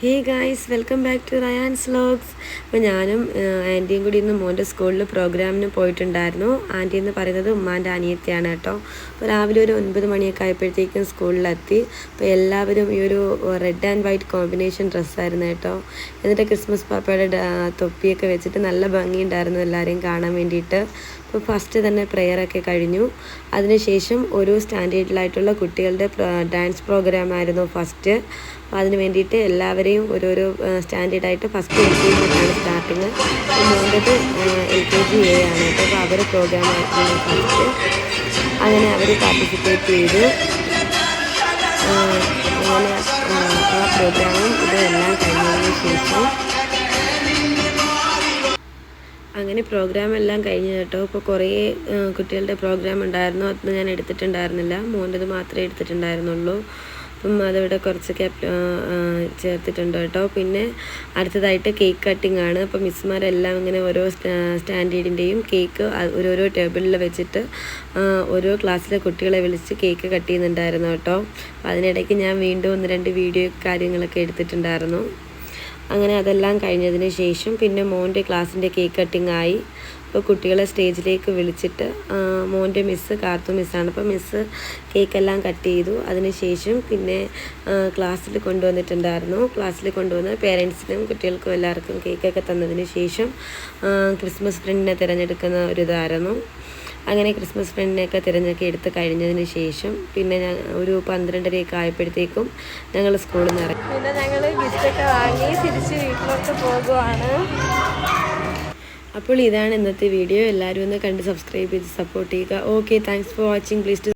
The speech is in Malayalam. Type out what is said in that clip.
Hey guys welcome back to Ryan's vlogs അപ്പോൾ ഞാനും ആന്റിയും കൂടി ഇന്ന് മോന്റെ സ്കൂളിൽ പ്രോഗ്രാമിന് പോയിട്ടുണ്ടായിരുന്നു. ആന്റി എന്ന് പറയുന്നത് ഉമ്മാന്റെ അനിയത്തിയാണ് കേട്ടോ. അപ്പോൾ രാവിലെ ഒരു ഒൻപത് മണിയൊക്കെ ആയപ്പോഴത്തേക്കും സ്കൂളിലെത്തി അപ്പോൾ എല്ലാവരും ഈ ഒരു റെഡ് ആൻഡ് വൈറ്റ് കോമ്പിനേഷൻ ഡ്രസ്സായിരുന്നു കേട്ടോ. എന്നിട്ട് ക്രിസ്മസ് പാപ്പയുടെ തൊപ്പിയൊക്കെ വെച്ചിട്ട് നല്ല ഭംഗിയുണ്ടായിരുന്നു എല്ലാവരെയും കാണാൻ വേണ്ടിയിട്ട്. അപ്പോൾ ഫസ്റ്റ് തന്നെ പ്രെയറൊക്കെ കഴിഞ്ഞു. അതിനുശേഷം ഒരു സ്റ്റാൻഡേർഡിലായിട്ടുള്ള കുട്ടികളുടെ ഡാൻസ് പ്രോഗ്രാം ആയിരുന്നു ഫസ്റ്റ് അപ്പോൾ അതിന് വേണ്ടിയിട്ട് എല്ലാവരെയും ഓരോരോ സ്റ്റാൻഡേർഡായിട്ട് ഫസ്റ്റ് എൽ കെ ജിയിലാണ് സ്റ്റാർട്ടിങ് മൂന്നത് എൽ കെ ജി എ ആണ്. അപ്പോൾ അവർ പ്രോഗ്രാം ആയിരുന്നു ഫസ്റ്റ് അങ്ങനെ അവർ പാർട്ടിസിപ്പേറ്റ് ചെയ്തു. അങ്ങനെ ആ പ്രോഗ്രാമും ഇതെല്ലാം കഴിഞ്ഞതിന് ശേഷം. അങ്ങനെ പ്രോഗ്രാം എല്ലാം കഴിഞ്ഞു കേട്ടോ. ഇപ്പോൾ കുറേ കുട്ടികളുടെ പ്രോഗ്രാം ഉണ്ടായിരുന്നു. അത് ഞാൻ എടുത്തിട്ടുണ്ടായിരുന്നില്ല. മോന്റെത് മാത്രമേ എടുത്തിട്ടുണ്ടായിരുന്നുള്ളൂ. അപ്പം അതിവിടെ കുറച്ച് ചേർത്തിട്ടുണ്ട് കേട്ടോ. പിന്നെ അടുത്തതായിട്ട് കേക്ക് കട്ടിംഗ് ആണ്. അപ്പോൾ മിസ്സുമാരെല്ലാം ഇങ്ങനെ ഓരോ സ്റ്റാൻഡേർഡിന്റെയും കേക്ക് ഓരോരോ ടേബിളിൽ വെച്ചിട്ട് ഓരോ ക്ലാസ്സിലെ കുട്ടികളെ വിളിച്ച് കേക്ക് കട്ട് ചെയ്യുന്നുണ്ടായിരുന്നു കേട്ടോ. അപ്പോൾ അതിനിടയ്ക്ക് ഞാൻ വീണ്ടും ഒന്ന് രണ്ട് വീഡിയോ കാര്യങ്ങളൊക്കെ എടുത്തിട്ടുണ്ടായിരുന്നു. അങ്ങനെ അതെല്ലാം കഴിഞ്ഞതിന് ശേഷം പിന്നെ മോന്റെ ക്ലാസ്സിന്റെ കേക്ക് കട്ടിംഗ് ആയി. അപ്പോൾ കുട്ടികളെ സ്റ്റേജിലേക്ക് വിളിച്ചിട്ട് മോന്റെ മിസ്സ് കാർത്തു മിസ്സാണ് അപ്പോൾ മിസ്സ് കേക്കെല്ലാം കട്ട് ചെയ്തു. അതിനുശേഷം പിന്നെ ക്ലാസ്സിൽ കൊണ്ടുവന്നിട്ടുണ്ടായിരുന്നു. ക്ലാസ്സിൽ കൊണ്ടുവന്ന് പേരൻസിനും കുട്ടികൾക്കും എല്ലാവർക്കും കേക്കൊക്കെ തന്നതിന് ശേഷം ക്രിസ്മസ് ഫ്രണ്ടിനെ തിരഞ്ഞെടുക്കുന്ന ഒരു ഇതായിരുന്നു. അങ്ങനെ ക്രിസ്മസ് ഫ്രണ്ടിനെയൊക്കെ തിരഞ്ഞൊക്കെ എടുത്ത് കഴിഞ്ഞതിന് ശേഷം പിന്നെ ഞാൻ ഒരു പന്ത്രണ്ടരയൊക്കെ ആയപ്പോഴത്തേക്കും ഞങ്ങൾ സ്കൂളിൽ നിന്ന് ഇറങ്ങി. പിന്നെ ഞങ്ങൾ ഗിഫ്റ്റൊക്കെ വാങ്ങി തിരിച്ച് വീട്ടിലോട്ട് പോകുവാണ്. അപ്പോൾ ഇതാണ് ഇന്നത്തെ വീഡിയോ എല്ലാവരും ഒന്ന് കണ്ട് സബ്സ്ക്രൈബ് ചെയ്ത് സപ്പോർട്ട് ചെയ്യുക. Okay thanks for watching please